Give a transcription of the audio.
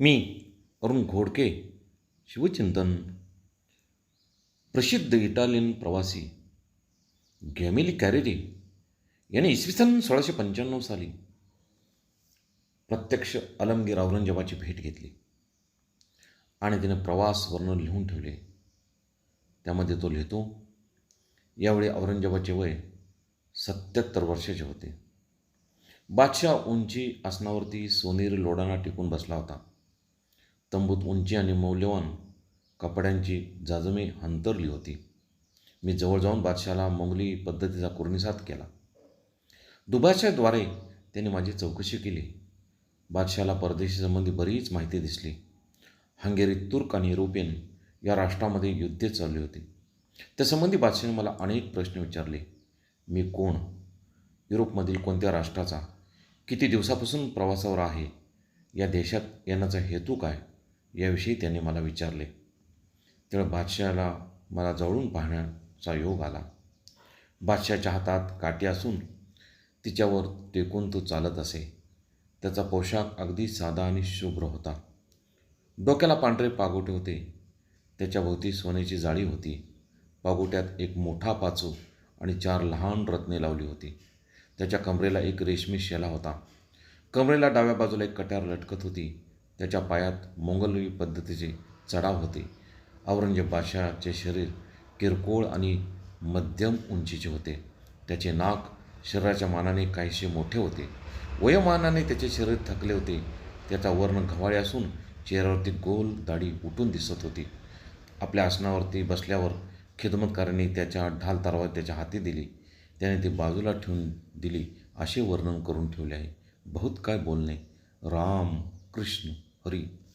मी अरुण घोडके शिवचिंतन प्रसिद्ध इटालियन प्रवासी गॅमिली कॅरेरी यांनी इसवी सन सोळाशे पंच्याण्णव साली प्रत्यक्ष अलमगीर औरंगजेबाची भेट घेतली आणि तिने प्रवास वर्णन लिहून ठेवले. त्यामध्ये तो लिहितो यावेळी औरंगजेबाचे वय सत्याहत्तर वर्षाचे होते. बादशाह उंची आसनावरती सोनेरी लोडाना टिकून बसला होता. तंबूत उंची आणि मौल्यवान कपड्यांची जाजमी हंतरली होती. मी जवळ जाऊन बादशाला मोंगली पद्धतीचा कुर्निसात केला. दुभाषाद्वारे त्याने माझी चौकशी केली. बादशाला परदेशी संबंधी बरीच माहिती दिसली. हंगेरी तुर्क आणि युरोपियन या राष्ट्रामध्ये युद्धे चालली होती. त्यासंबंधी बादशाने मला अनेक प्रश्न विचारले. मी कोण? युरोपमधील कोणत्या राष्ट्राचा? किती दिवसापासून प्रवासावर आहे? या देशात येण्याचा हेतू काय? याविषयी त्यांनी मला विचारले. तेव्हा बादशहाला मला जवळून पाहण्याचा योग आला. बादशाच्या हातात काठी असून तिच्यावर टेकून तो चालत असे. त्याचा पोशाख अगदी साधा आणि शुभ्र होता. डोक्याला पांढरे पागोटे होते. त्याच्या भोवती सोन्याची जाळी होती. पागोट्यात एक मोठा पाचू आणि चार लहान रत्ने लावली होती. त्याच्या कमरेला एक रेशमी शेला होता. कमरेला डाव्या बाजूला एक कट्यार लटकत होती. त्याच्या पायात मोंगलवी पद्धतीचे चढाव होते. औरंगजेब बादशहाचे शरीर किरकोळ आणि मध्यम उंचीचे होते. त्याचे नाक शरीराच्या मानाने काहीसे मोठे होते. वयोमानाने त्याचे शरीर थकले होते. त्याचा वर्ण घवाळे असून चेहऱ्यावरती गोल दाढी उठून दिसत होती. आपल्या आसनावरती बसल्यावर खिदमतकारांनी त्याच्या ढाल तरवार त्याच्या हाती दिली. त्याने ती बाजूला ठेवून दिली. असे वर्णन करून ठेवले आहे. बहुत काय बोलणे. राम कृष्ण. read.